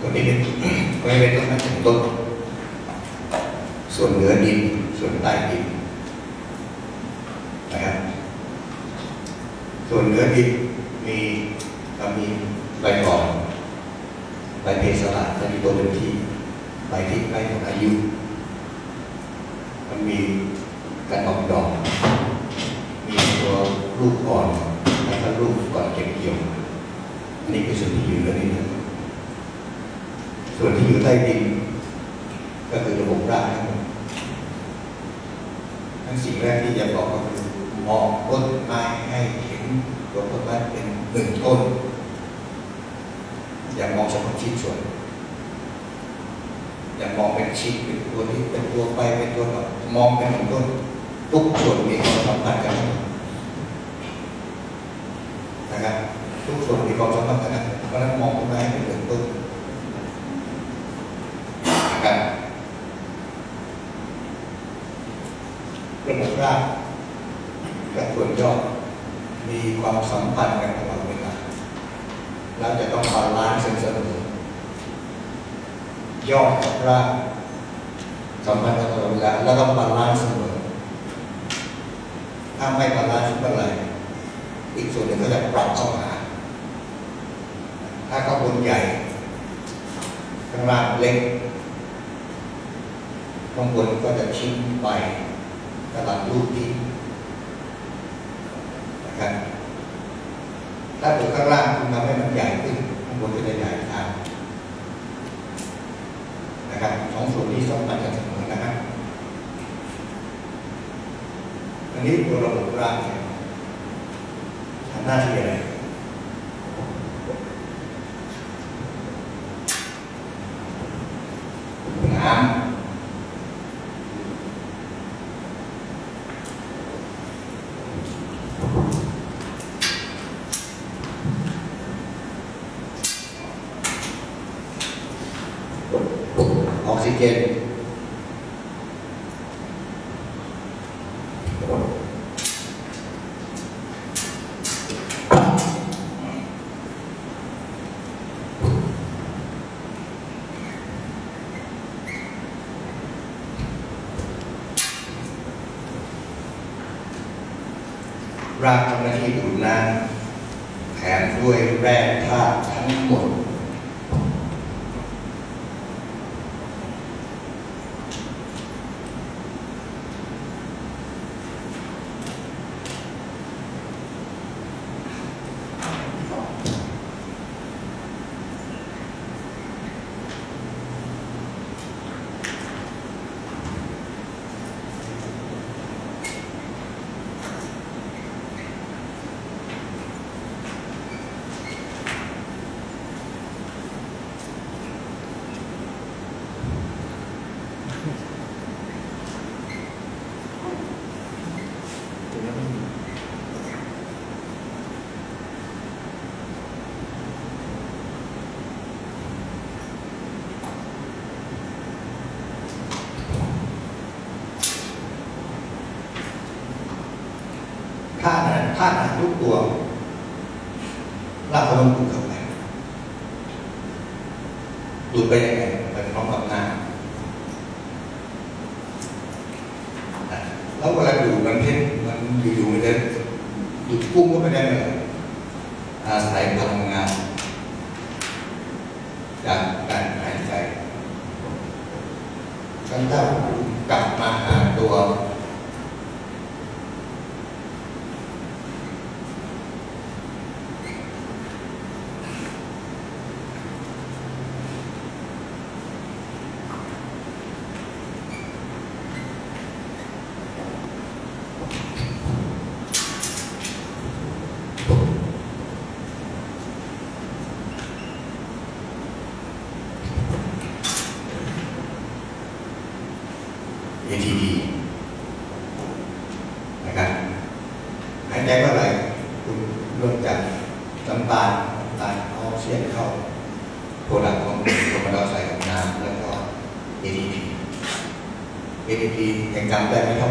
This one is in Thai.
ตัวนี้เป็นบริเวณต้นไม้ถึงต้น ส่วนเหนือดิน ส่วนใต้ดินนะครับ ส่วนเหนือดินมีก็มีใบอ่อนใบเพสลัดและมีตัวเป็นที่ใบที่ใกล้หมดอายุ มันมีการออกดอก มีตัวลูกอ่อน แล้วก็ลูกก่อนเก็บเกี่ยวอันนี้คือส่วนที่อยู่เหนือดินะส่วนที่อยู่ใต้ดิน ก็คือระบบรากทั้งหมดทั้งสิ่งแรกที่จะบอกก็คือมองต้นไม้ให้เห็นตัวต้นไม้เป็นหนึ่งต้น อย่ามองเฉพาะชิ้นส่วนอย่ามองเป็นชิ้นเป็นตัวนี้เป็นตัวไปเป็นตัวแบบมองเป็นหนึ่งต้นทุกส่วนมีความสัมพันธ์กันทั้งหมด นะครับทุกส่วนมีความสัมพันธ์กันนะเพราะฉะนั้นมองต้นไม้ให้เป็นหนึ่งต้นนะครับระบบรากกับส่วนยอดมีความสัมพันธ์กันตลอดเวลาแล้วจะต้องบาลานซ์เสมอยอดกับรากสัมพันธ์กันตลอดเวลาแล้วก็บาลานซ์เสมอถ้าไม่บาลานซ์เมื่อไหร่อีกส่วนหนึ่งก็จะ ปรับเข้าหาถ้าข้างบนใหญ่ข้างล่างเล็กข้างบนก็จะชิ้นไปกระดับรูปที่นะครับถ้าตัวข้างล่างคุณทำให้มันใหญ่ขึ้นข้างบนก็จะใหญ่ตามนะครับสองส่วนนี้สัมพันธ์กันเสมอนะครับอันนี้ตัวระบบร่างเนี่ย หน้าที่อะไรน้ำออกซิเจน รากทำหน้าที่ดูดน้ำแถมด้วยแร่ธาตุทั้งหมด ธาตุอาหารทุกตัวรากเขาต้องดูดเข้าไปดูดไปยังไงไปพร้อมกับน้ำแล้วเวลาดูดมันเพ่นมันอยู่ๆมันจะดูดพุ่งก็ไม่ได้เลยอาศัยพลังงานจากการหายใจฉันถ้ากลับมาหาตัว ATP นะครับหายใจเมื่อไรคุณเริ่มจากน้ำตาลน้ำตาลออกซิเจนเข้าโปรดักของคาร์บอนไดออกไซด์กับน้ำแล้วก็ ATP ATP ยังจำได้ไหมครับ